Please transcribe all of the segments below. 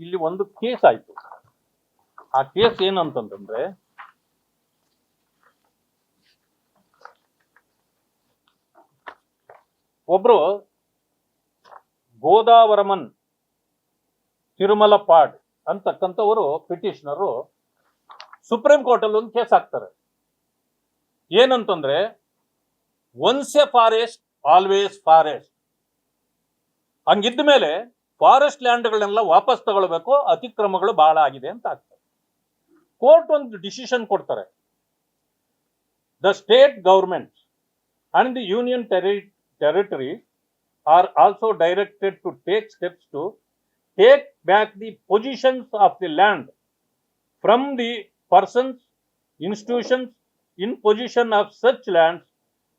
ಇಲ್ಲಿ ಒಂದು ಕೇಸ್ ಆಯ್ತು. ಆ ಕೇಸ್ ಏನಂತಂದ್ರೆ, ಒಬ್ರು ಗೋದಾವರಮನ್ ತಿರುಮಲ ಪಾಡ್ ಅಂತಕ್ಕಂಥವರು ಪಿಟಿಷನರು ಸುಪ್ರೀಂ ಕೋರ್ಟ್ ಅಲ್ಲಿ ಒಂದು ಕೇಸ್ ಹಾಕ್ತಾರೆ. ಏನಂತಂದ್ರೆ once a forest always forest ಹಂಗಿದ್ದ ಮೇಲೆ ಫಾರೆಸ್ಟ್ ಲ್ಯಾಂಡ್ಗಳನ್ನೆಲ್ಲ ವಾಪಸ್ ತಗೊಳ್ಬೇಕು, ಅತಿಕ್ರಮಗಳು ಬಹಳ ಆಗಿದೆ ಅಂತ ಆಗ್ತದೆ. ಕೋರ್ಟ್ ಒಂದು ಡಿಸಿಷನ್ ಕೊಡ್ತಾರೆ. The state government and the union terri territory are also directed to take steps to take back the possessions of the land from the persons, institutions in possession of such lands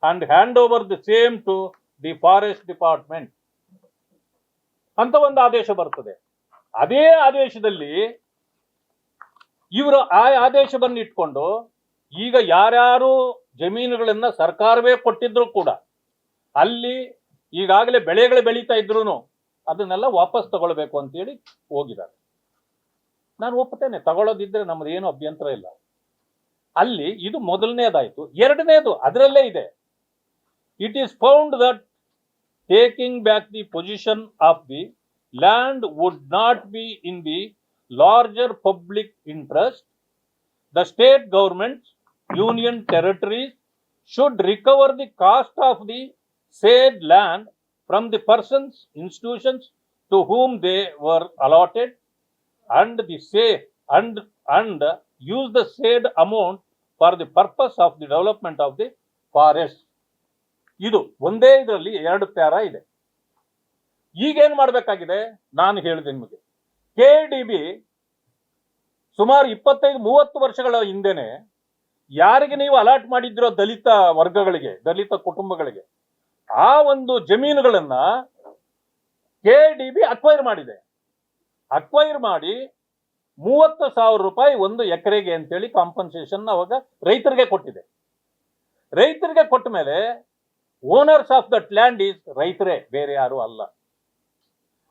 and hand over the same to the forest department. ಅಂತ ಒಂದು ಆದೇಶ ಬರ್ತದೆ. ಅದೇ ಆದೇಶದಲ್ಲಿ ಇವರು ಆ ಆದೇಶವನ್ನು ಇಟ್ಕೊಂಡು ಈಗ ಯಾರ್ಯಾರು ಜಮೀನುಗಳನ್ನ ಸರ್ಕಾರವೇ ಕೊಟ್ಟಿದ್ರು ಕೂಡ ಅಲ್ಲಿ ಈಗಾಗಲೇ ಬೆಳೆಗಳು ಬೆಳೀತಾ ಇದ್ರು ಅದನ್ನೆಲ್ಲ ವಾಪಸ್ ತಗೊಳ್ಬೇಕು ಅಂತೇಳಿ ಹೋಗಿದ್ದಾರೆ. ನಾನು ಒಪ್ಪುತ್ತೇನೆ, ತಗೊಳ್ಳೋದಿದ್ರೆ ನಮ್ದು ಏನು ಅಭ್ಯಂತರ ಇಲ್ಲ. ಅಲ್ಲಿ ಇದು ಮೊದಲನೇದಾಯ್ತು. ಎರಡನೇದು ಅದರಲ್ಲೇ ಇದೆ. It is found that taking back the position of the land would not be in the larger public interest, the state governments, union territories should recover the cost of the said land from the persons, institutions to whom they were allotted and the say and and use the said amount for the purpose of the development of the forest. ಇದು ಒಂದೇ ಇದರಲ್ಲಿ ಎರಡು para ಇದೆ. ಈಗೇನ್ ಮಾಡಬೇಕಾಗಿದೆ? ನಾನು ಹೇಳಿದೆ ನಿಮಗೆ. ಕೆ ಡಿ ಬಿ ಸುಮಾರು ಇಪ್ಪತ್ತೈದು, ಮೂವತ್ತು ವರ್ಷಗಳ ಹಿಂದೆನೆ ಯಾರಿಗೆ ನೀವು ಅಲಾಟ್ ಮಾಡಿದ್ರೋ ದಲಿತ ವರ್ಗಗಳಿಗೆ, ದಲಿತ ಕುಟುಂಬಗಳಿಗೆ, ಆ ಒಂದು ಜಮೀನುಗಳನ್ನ ಕೆ ಡಿ ಬಿ ಅಕ್ವೈರ್ ಮಾಡಿದೆ. ಅಕ್ವೈರ್ ಮಾಡಿ ಮೂವತ್ತು ಸಾವಿರ ರೂಪಾಯಿ ಒಂದು ಎಕರೆಗೆ ಅಂತೇಳಿ ಕಾಂಪನ್ಸೇಷನ್ ಅವಾಗ ರೈತರಿಗೆ ಕೊಟ್ಟಿದೆ. ರೈತರಿಗೆ ಕೊಟ್ಟ ಮೇಲೆ owners of that land is ರೈತರೇ, ಬೇರೆ ಯಾರು ಅಲ್ಲ.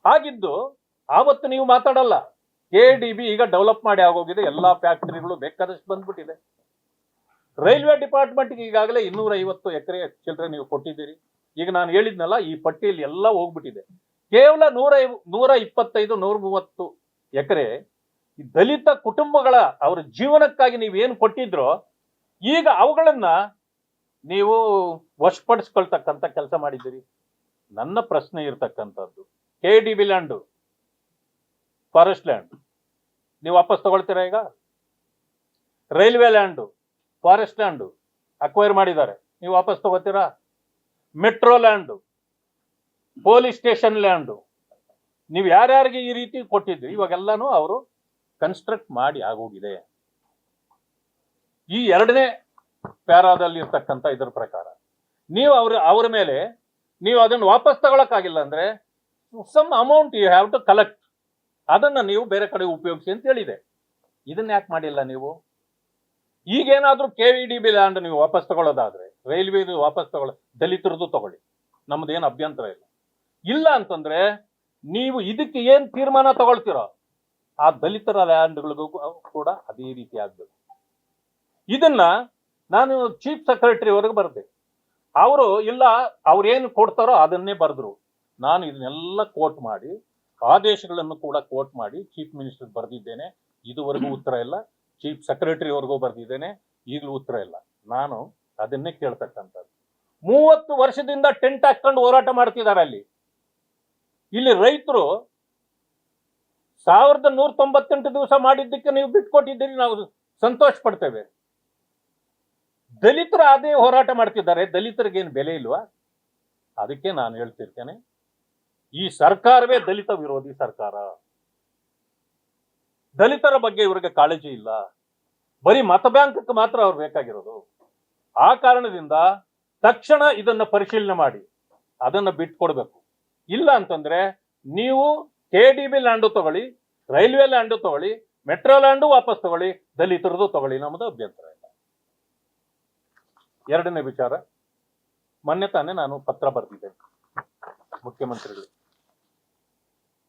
ಹಾಗಿದ್ದು ಆವತ್ತು ನೀವು ಮಾತಾಡಲ್ಲ ಕೆ ಡಿ ಬಿ ಈಗ ಡೆವಲಪ್ ಮಾಡಿ ಆಗೋಗಿದೆ, ಎಲ್ಲಾ ಫ್ಯಾಕ್ಟರಿಗಳು ಬೇಕಾದಷ್ಟು ಬಂದ್ಬಿಟ್ಟಿದೆ. ರೈಲ್ವೆ ಡಿಪಾರ್ಟ್ಮೆಂಟ್ಗೆ ಈಗಾಗಲೇ ಇನ್ನೂರ ಐವತ್ತು ಎಕರೆ ಚಿಲ್ಲರೆ ನೀವು ಕೊಟ್ಟಿದ್ದೀರಿ. ಈಗ ನಾನು ಹೇಳಿದ್ನಲ್ಲ, ಈ ಪಟ್ಟಿಯಲ್ಲಿ ಎಲ್ಲ ಹೋಗ್ಬಿಟ್ಟಿದೆ. ಕೇವಲ ನೂರ ನೂರ ಇಪ್ಪತ್ತೈದು ನೂರ ಮೂವತ್ತು ಎಕರೆ ದಲಿತ ಕುಟುಂಬಗಳ ಅವರ ಜೀವನಕ್ಕಾಗಿ ನೀವು ಏನು ಕೊಟ್ಟಿದ್ರೋ, ಈಗ ಅವುಗಳನ್ನ ನೀವು ವಶಪಡಿಸ್ಕೊಳ್ತಕ್ಕಂಥ ಕೆಲಸ ಮಾಡಿದ್ದೀರಿ. ನನ್ನ ಪ್ರಶ್ನೆ ಇರ್ತಕ್ಕಂಥದ್ದು K D B land forest land ನೀವು ವಾಪಸ್ ತಗೊಳ್ತೀರಾ ಈಗ? Railway land forest land acquire ಮಾಡಿದ್ದಾರೆ. ನೀವು ವಾಪಸ್ ತಗೋತೀರಾ metro land police station land ನೀವು ಯಾರ್ಯಾರಿಗೆ ಈ ರೀತಿ ಕೊಟ್ಟಿದ್ರಿ? ಇವಾಗೆಲ್ಲನೂ ಅವರು ಕನ್ಸ್ಟ್ರಕ್ಟ್ ಮಾಡಿ ಆಗೋಗಿದೆ. ಈ ಎರಡನೇ ಪ್ಯಾರಾದಲ್ಲಿ ಇರ್ತಕ್ಕಂಥ ಇದ್ರ ಪ್ರಕಾರ. ನೀವು ಅವ್ರ ಅವ್ರ ಮೇಲೆ ನೀವು ಅದನ್ನು ವಾಪಸ್ ತಗೊಳಕ್ಕಾಗಿಲ್ಲ ಅಂದ್ರೆ some amount you have to collect ಅದನ್ನ ನೀವು ಬೇರೆ ಕಡೆ ಉಪಯೋಗಿಸಿ ಅಂತ ಹೇಳಿದೆ. ಇದನ್ನ ಯಾಕೆ ಮಾಡಿಲ್ಲ ನೀವು? ಈಗೇನಾದ್ರೂ K V D B land ನೀವು ವಾಪಸ್ ತಗೊಳ್ಳೋದಾದ್ರೆ ರೈಲ್ವೆ ವಾಪಸ್ ತಗೊಳ್ಳ ದಲಿತರದ್ದು ತಗೊಳ್ಳಿ. ನಮ್ದೇನು ಅಭ್ಯಂತರ ಇಲ್ಲ. ಇಲ್ಲ ಅಂತಂದ್ರೆ ನೀವು ಇದಕ್ಕೆ ಏನ್ ತೀರ್ಮಾನ ತಗೊಳ್ತೀರೋ, ಆ ದಲಿತರ ಲ್ಯಾಂಡ್ಗಳಿಗೂ ಕೂಡ ಅದೇ ರೀತಿ ಆಗ್ಬೇಕು. ಇದನ್ನ ನಾನು ಚೀಫ್ ಸೆಕ್ರೆಟರಿ ಬರ್ದೆ ಬರೆದೆ. ಅವರು ಇಲ್ಲ ಅವ್ರೇನು ಕೊಡ್ತಾರೋ ಅದನ್ನೇ ಬರೆದ್ರು. ನಾನು ಇದನ್ನೆಲ್ಲ ಕೋಟ್ ಮಾಡಿ, ಆದೇಶಗಳನ್ನು ಕೂಡ ಕೋಟ್ ಮಾಡಿ ಚೀಫ್ ಮಿನಿಸ್ಟರ್ ಬರೆದಿದ್ದೇನೆ. ಇದುವರೆಗೂ ಉತ್ತರ ಇಲ್ಲ. ಚೀಫ್ ಸೆಕ್ರೆಟರಿವರೆಗೂ ಬರೆದಿದ್ದೇನೆ. ಈಗಲೂ ಉತ್ತರ ಇಲ್ಲ. ನಾನು ಅದನ್ನೇ ಕೇಳ್ತಕ್ಕಂಥದ್ದು. ಮೂವತ್ತು ವರ್ಷದಿಂದ ಟೆಂಟ್ ಹಾಕೊಂಡು ಹೋರಾಟ ಮಾಡ್ತಿದ್ದಾರೆ ಅಲ್ಲಿ. ಇಲ್ಲಿ ರೈತರು ಸಾವಿರದ ನೂರ ತೊಂಬತ್ತೆಂಟು ದಿವಸ ಮಾಡಿದ್ದಕ್ಕೆ ನೀವು ಬಿಟ್ಕೊಟ್ಟಿದ್ದೀರಿ, ನಾವು ಸಂತೋಷ ಪಡ್ತೇವೆ ದಲಿತರು ಅದೇ ಹೋರಾಟ ಮಾಡ್ತಿದ್ದಾರೆ. ದಲಿತರಿಗೇನು ಬೆಲೆ ಇಲ್ವಾ? ಅದಕ್ಕೆ ನಾನು ಹೇಳ್ತಿರ್ತೇನೆ, ಈ ಸರ್ಕಾರವೇ ದಲಿತ ವಿರೋಧಿ ಸರ್ಕಾರ. ದಲಿತರ ಬಗ್ಗೆ ಇವ್ರಿಗೆ ಕಾಳಜಿ ಇಲ್ಲ. ಬರೀ ಮತ ಬ್ಯಾಂಕ್ ಮಾತ್ರ ಅವ್ರು ಬೇಕಾಗಿರೋದು. ಆ ಕಾರಣದಿಂದ ತಕ್ಷಣ ಇದನ್ನ ಪರಿಶೀಲನೆ ಮಾಡಿ, ಅದನ್ನ ಬಿಟ್ಕೊಡ್ಬೇಕು. ಇಲ್ಲ ಅಂತಂದ್ರೆ ನೀವು ಕೆ ಡಿ ಬಿ ಲ್ಯಾಂಡು ತಗೊಳ್ಳಿ, ರೈಲ್ವೆ ಲ್ಯಾಂಡು ತಗೊಳ್ಳಿ, ಮೆಟ್ರೋ ಲ್ಯಾಂಡು ವಾಪಸ್ ತಗೊಳ್ಳಿ, ದಲಿತರದು ತಗೊಳ್ಳಿ ನಮ್ಮದು ಅಭ್ಯಂತರ. ಎರಡನೇ ವಿಚಾರ. ಮೊನ್ನೆ ತಾನೇ ನಾನು ಪತ್ರ ಬರೆದಿದ್ದೆ ಮುಖ್ಯಮಂತ್ರಿಗಳು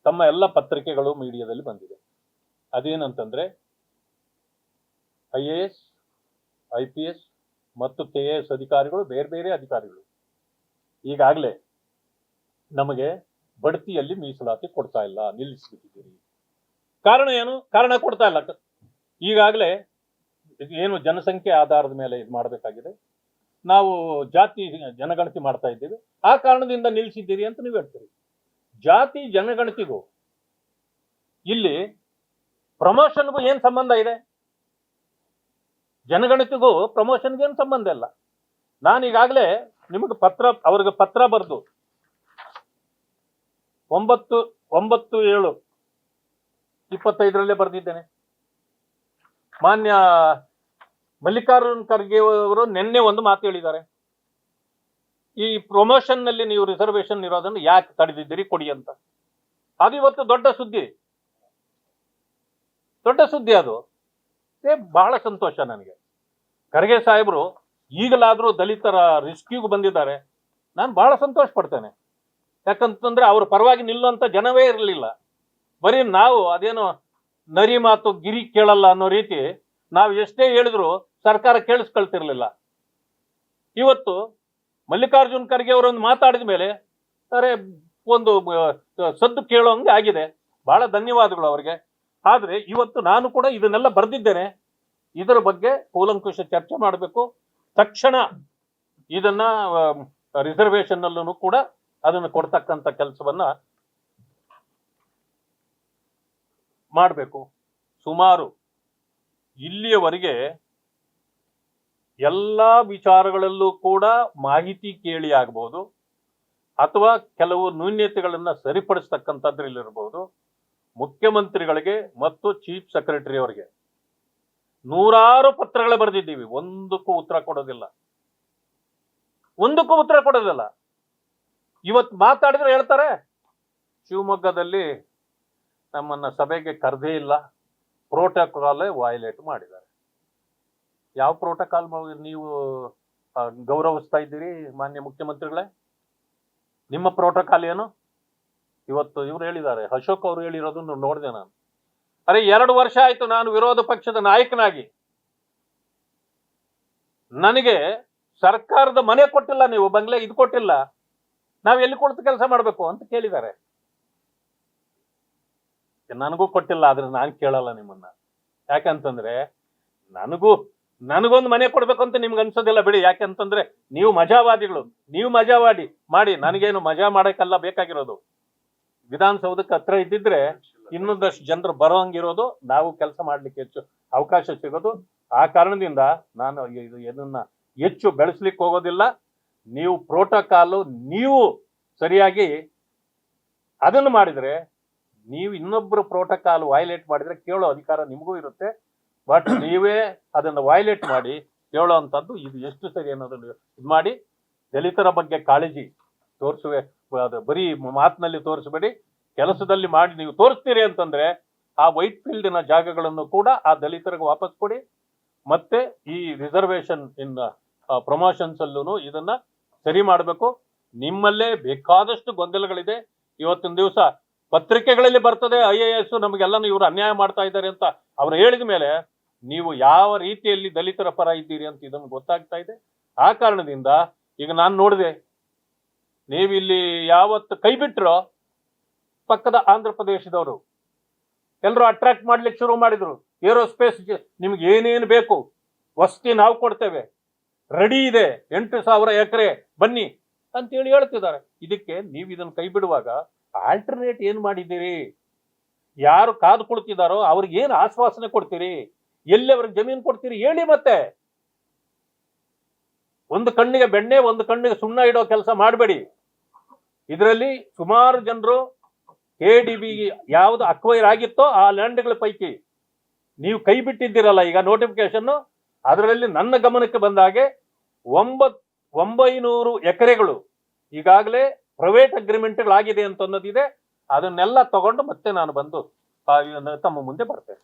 ತಮ್ಮ ಎಲ್ಲ ಪತ್ರಿಕೆಗಳು ಮೀಡಿಯಾದಲ್ಲಿ ಬಂದಿದೆ. ಅದೇನಂತಂದ್ರೆ, I A S, I P S ಮತ್ತು ಕೆ ಎ ಎಸ್ ಅಧಿಕಾರಿಗಳು, ಬೇರೆ ಬೇರೆ ಅಧಿಕಾರಿಗಳು ಈಗಾಗಲೇ ನಮಗೆ ಬಡ್ತಿಯಲ್ಲಿ ಮೀಸಲಾತಿ ಕೊಡ್ತಾ ಇಲ್ಲ, ನಿಲ್ಲಿಸ್ಬಿಟ್ಟಿದ್ದೀರಿ. ಕಾರಣ ಏನು? ಕಾರಣ ಕೊಡ್ತಾ ಇಲ್ಲ. ಈಗಾಗಲೇ ಏನು ಜನಸಂಖ್ಯೆ ಆಧಾರದ ಮೇಲೆ ಇದು ಮಾಡಬೇಕಾಗಿದೆ? ನಾವು ಜಾತಿ ಜನಗಣತಿ ಮಾಡ್ತಾ ಇದ್ದೀವಿ. ಆ ಕಾರಣದಿಂದ ನಿಲ್ಲಿಸಿದ್ದೀರಿ ಅಂತ ನೀವು ಹೇಳ್ತೀರಿ. ಜಾತಿ ಜನಗಣತಿಗೂ ಇಲ್ಲಿ ಪ್ರಮೋಷನ್ಗೂ ಏನ್ ಸಂಬಂಧ ಇದೆ? ಜನಗಣತಿಗೂ ಪ್ರಮೋಷನ್ಗೆ ಏನು ಸಂಬಂಧ ಇಲ್ಲ. ನಾನು ಈಗಾಗಲೇ ನಿಮಗೆ ಪತ್ರ, ಅವ್ರಿಗೆ ಪತ್ರ ಬರೆದು ಒಂಬತ್ತು ಒಂಬತ್ತು ಏಳು ಇಪ್ಪತ್ತೈದರಲ್ಲೇ ಬರೆದಿದ್ದೇನೆ. ಮಾನ್ಯ ಮಲ್ಲಿಕಾರ್ಜುನ್ ಖರ್ಗೆ ಅವರು ನಿನ್ನೆ ಒಂದು ಮಾತು ಹೇಳಿದ್ದಾರೆ. ಈ ಪ್ರಮೋಷನ್ನಲ್ಲಿ ನೀವು ರಿಸರ್ವೇಶನ್ ಇರೋದನ್ನು ಯಾಕೆ ತಡೆದಿದ್ದೀರಿ ಕೊಡಿ ಅಂತ. ಅದು ಇವತ್ತು ದೊಡ್ಡ ಸುದ್ದಿ. ದೊಡ್ಡ ಸುದ್ದಿ ಅದು. ಬಹಳ ಸಂತೋಷ ನನಗೆ. ಖರ್ಗೆ ಸಾಹೇಬರು ಈಗಲಾದರೂ ದಲಿತರ ರಿಸ್ಕ್ಯೂಗೆ ಬಂದಿದ್ದಾರೆ. ನಾನು ಬಹಳ ಸಂತೋಷ ಪಡ್ತೇನೆ ಯಾಕಂತಂದ್ರೆ ಅವ್ರ ಪರವಾಗಿ ನಿಲ್ಲುವಂತ ಜನವೇ ಇರಲಿಲ್ಲ. ಬರೀ ನಾವು ಅದೇನೋ ನರಿ ಮಾತು ಗಿರಿ ಕೇಳಲ್ಲ ಅನ್ನೋ ರೀತಿ ನಾವು ಎಷ್ಟೇ ಹೇಳಿದ್ರು ಸರ್ಕಾರ ಕೇಳಿಸ್ಕೊಳ್ತಿರ್ಲಿಲ್ಲ. ಇವತ್ತು ಮಲ್ಲಿಕಾರ್ಜುನ್ ಖರ್ಗೆ ಅವರೊಂದು ಮಾತಾಡಿದ ಮೇಲೆ, ಅರೆ, ಒಂದು ಸದ್ದು ಸದ್ದು ಕೇಳೋಂಗೆ ಆಗಿದೆ. ಬಹಳ ಧನ್ಯವಾದಗಳು ಅವರಿಗೆ. ಆದರೆ ಇವತ್ತು ನಾನು ಕೂಡ ಇದನ್ನೆಲ್ಲ ಬರೆದಿದ್ದೇನೆ. ಇದರ ಬಗ್ಗೆ ಕೂಲಂಕುಷ ಚರ್ಚೆ ಮಾಡಬೇಕು. ತಕ್ಷಣ ಇದನ್ನ ರಿಸರ್ವೇಶನ್ ಅಲ್ಲೂ ಕೂಡ ಅದನ್ನು ಕೊಡ್ತಕ್ಕಂಥ ಕೆಲಸವನ್ನ ಮಾಡಬೇಕು. ಸುಮಾರು ಇಲ್ಲಿಯವರೆಗೆ ಎಲ್ಲ ವಿಚಾರಗಳಲ್ಲೂ ಕೂಡ ಮಾಹಿತಿ ಕೇಳಿ ಆಗಬಹುದು ಅಥವಾ ಕೆಲವು ನ್ಯೂನ್ಯತೆಗಳನ್ನ ಸರಿಪಡಿಸ್ತಕ್ಕಂಥದ್ರಲ್ಲಿರ್ಬೋದು ಮುಖ್ಯಮಂತ್ರಿಗಳಿಗೆ ಮತ್ತು ಚೀಫ್ ಸೆಕ್ರೆಟರಿ ಅವರಿಗೆ ನೂರಾರು ಪತ್ರಗಳು ಬರೆದಿದ್ದೀವಿ. ಒಂದಕ್ಕೂ ಉತ್ತರ ಕೊಡೋದಿಲ್ಲ. ಒಂದಕ್ಕೂ ಉತ್ತರ ಕೊಡೋದಿಲ್ಲ. ಇವತ್ತು ಮಾತಾಡಿದ್ರೆ ಹೇಳ್ತಾರೆ, ಶಿವಮೊಗ್ಗದಲ್ಲಿ ನಮ್ಮನ್ನ ಸಭೆಗೆ ಕರೆದೇ ಇಲ್ಲ. ಪ್ರೋಟೋಕಾಲ್ ವಯಲೇಟ್ ಮಾಡಿದ್ದಾರೆ. ಯಾವ ಪ್ರೋಟೋಕಾಲ್ ನೀವು ಗೌರವಿಸ್ತಾ ಇದ್ದೀರಿ ಮಾನ್ಯ ಮುಖ್ಯಮಂತ್ರಿಗಳೇ? ನಿಮ್ಮ ಪ್ರೋಟೋಕಾಲ್ ಏನು? ಇವತ್ತು ಇವ್ರು ಹೇಳಿದ್ದಾರೆ, ಅಶೋಕ್ ಅವರು ಹೇಳಿರೋದನ್ನು ನೋಡಿದೆ ನಾನು. ಅರೆ, ಎರಡು ವರ್ಷ ಆಯ್ತು ನಾನು ವಿರೋಧ ಪಕ್ಷದ ನಾಯಕನಾಗಿ. ನನಗೆ ಸರ್ಕಾರದ ಮನೆ ಕೊಟ್ಟಿಲ್ಲ ನೀವು, ಬಂಗ್ಲೆ ಇದು ಕೊಟ್ಟಿಲ್ಲ. ನಾವು ಎಲ್ಲಿ ಕೊಡ್ತು ಕೆಲಸ ಮಾಡಬೇಕು ಅಂತ ಕೇಳಿದ್ದಾರೆ. ನನಗೂ ಕೊಟ್ಟಿಲ್ಲ, ಆದ್ರೆ ನಾನು ಕೇಳಲ್ಲ ನಿಮ್ಮನ್ನ. ಯಾಕಂತಂದ್ರೆ ನನಗೂ, ನನಗೊಂದು ಮನೆ ಕೊಡ್ಬೇಕು ಅಂತ ನಿಮ್ಗೆ ಅನ್ಸೋದಿಲ್ಲ ಬಿಡಿ. ಯಾಕಂತಂದ್ರೆ ನೀವು ಮಜಾವಾದಿಗಳು. ನೀವು ಮಜಾವಾಡಿ ಮಾಡಿ ನನಗೇನು ಮಜಾ ಮಾಡಕ್ಕೆಲ್ಲ ಬೇಕಾಗಿರೋದು. ವಿಧಾನಸೌಧಕ್ಕೆ ಹತ್ರ ಇದ್ದಿದ್ರೆ ಇನ್ನೊಂದಷ್ಟು ಜನರು ಬರೋಂಗಿರೋದು ನಾವು ಕೆಲಸ ಮಾಡ್ಲಿಕ್ಕೆ ಹೆಚ್ಚು ಅವಕಾಶ ಸಿಗೋದು. ಆ ಕಾರಣದಿಂದ ನಾನು ಇದು ಏನನ್ನ ಹೆಚ್ಚು ಬೆಳೆಸ್ಲಿಕ್ಕೆ ಹೋಗೋದಿಲ್ಲ. ನೀವು ಪ್ರೋಟೋಕಾಲು ನೀವು ಸರಿಯಾಗಿ ಅದನ್ನು ಮಾಡಿದ್ರೆ ನೀವು ಇನ್ನೊಬ್ಬರು ಪ್ರೋಟೋಕಾಲ್ ವೈಲೇಟ್ ಮಾಡಿದ್ರೆ ಕೇಳೋ ಅಧಿಕಾರ ನಿಮಗೂ ಇರುತ್ತೆ. ಬಟ್ ನೀವೇ ಅದನ್ನ ವೈಲೇಟ್ ಮಾಡಿ ಕೇಳೋ ಅಂಥದ್ದು ಇದು ಎಷ್ಟು ಸರಿ ಅನ್ನೋದನ್ನು ಇದು ಮಾಡಿ ದಲಿತರ ಬಗ್ಗೆ ಕಾಳಜಿ ತೋರಿಸುವೆ. ಅದು ಬರೀ ಮಾತಿನಲ್ಲಿ ತೋರಿಸಬೇಡಿ ಕೆಲಸದಲ್ಲಿ ಮಾಡಿ ನೀವು ತೋರಿಸ್ತೀರಿ ಅಂತಂದ್ರೆ ಆ ವೈಟ್ ಫೀಲ್ಡಿನ ಜಾಗಗಳನ್ನು ಕೂಡ ಆ ದಲಿತರಿಗೆ ವಾಪಸ್ ಕೊಡಿ. ಮತ್ತೆ ಈ ರಿಸರ್ವೇಶನ್ ಇನ್ ಪ್ರಮೋಷನ್ಸ್ ಅಲ್ಲೂ ಇದನ್ನ ಸರಿ ಮಾಡಬೇಕು. ನಿಮ್ಮಲ್ಲೇ ಬೇಕಾದಷ್ಟು ಗೊಂದಲಗಳಿದೆ. ಇವತ್ತಿನ ದಿವಸ ಪತ್ರಿಕೆಗಳಲ್ಲಿ ಬರ್ತದೆ, ಐ ಎ ಎಸ್ ನಮಗೆಲ್ಲನೂ ಇವರು ಅನ್ಯಾಯ ಮಾಡ್ತಾ ಇದ್ದಾರೆ ಅಂತ ಅವ್ರು ಹೇಳಿದ ಮೇಲೆ ನೀವು ಯಾವ ರೀತಿಯಲ್ಲಿ ದಲಿತರ ಪರ ಇದ್ದೀರಿ ಅಂತ ಇದನ್ನು ಗೊತ್ತಾಗ್ತಾ ಇದೆ. ಆ ಕಾರಣದಿಂದ ಈಗ ನಾನು ನೋಡಿದೆ ನೀವು ಇಲ್ಲಿ ಯಾವತ್ತು ಕೈ ಬಿಟ್ರೋ ಪಕ್ಕದ ಆಂಧ್ರ ಪ್ರದೇಶದವರು ಎಲ್ಲರೂ ಅಟ್ರಾಕ್ಟ್ ಮಾಡ್ಲಿಕ್ಕೆ ಶುರು ಮಾಡಿದ್ರು. ಏರೋಸ್ಪೇಸ್ ನಿಮ್ಗೆ ಏನೇನು ಬೇಕು, ವಸತಿ ನಾವು ಕೊಡ್ತೇವೆ ರೆಡಿ ಇದೆ, ಎಂಟು ಸಾವಿರ ಎಕರೆ, ಬನ್ನಿ ಅಂತೇಳಿ ಹೇಳ್ತಿದ್ದಾರೆ. ಇದಕ್ಕೆ ನೀವು ಇದನ್ನು ಕೈ ಬಿಡುವಾಗ ಆಲ್ಟರ್ನೇಟ್ ಏನ್ ಮಾಡಿದ್ದೀರಿ? ಯಾರು ಕಾದು ಕುಳಿತಿದ್ದಾರೋ ಅವ್ರಿಗೆ ಏನು ಆಶ್ವಾಸನೆ ಕೊಡ್ತೀರಿ? ಎಲ್ಲಿ ಅವ್ರಿಗೆ ಜಮೀನು ಕೊಡ್ತೀರಿ? ಹೇಳಿ ಮತ್ತೆ. ಒಂದು ಕಣ್ಣಿಗೆ ಬೆಣ್ಣೆ, ಒಂದು ಕಣ್ಣಿಗೆ ಸುಣ್ಣ ಇಡೋ ಕೆಲಸ ಮಾಡಬೇಡಿ. ಇದರಲ್ಲಿ ಸುಮಾರು ಜನರು ಕೆ ಡಿ ಬಿ ಯಾವುದು ಅಕ್ವೈರ್ ಆಗಿತ್ತೋ ಆ ಲ್ಯಾಂಡ್ಗಳ ಪೈಕಿ ನೀವು ಕೈ ಬಿಟ್ಟಿದ್ದೀರಲ್ಲ ಈಗ ನೋಟಿಫಿಕೇಶನ್ ಅದರಲ್ಲಿ ನನ್ನ ಗಮನಕ್ಕೆ ಬಂದ ಹಾಗೆ ಒಂಬತ್, ಒಂಬೈನೂರು ಎಕರೆಗಳು ಈಗಾಗಲೇ ಪ್ರೈವೇಟ್ ಅಗ್ರಿಮೆಂಟ್ಗಳಾಗಿದೆ ಅಂತ ಅನ್ನೋದಿದೆ ಅದನ್ನೆಲ್ಲ ತಗೊಂಡು ಮತ್ತೆ ನಾನು ಬಂದು ತಮ್ಮ ಮುಂದೆ ಬರ್ತೇನೆ.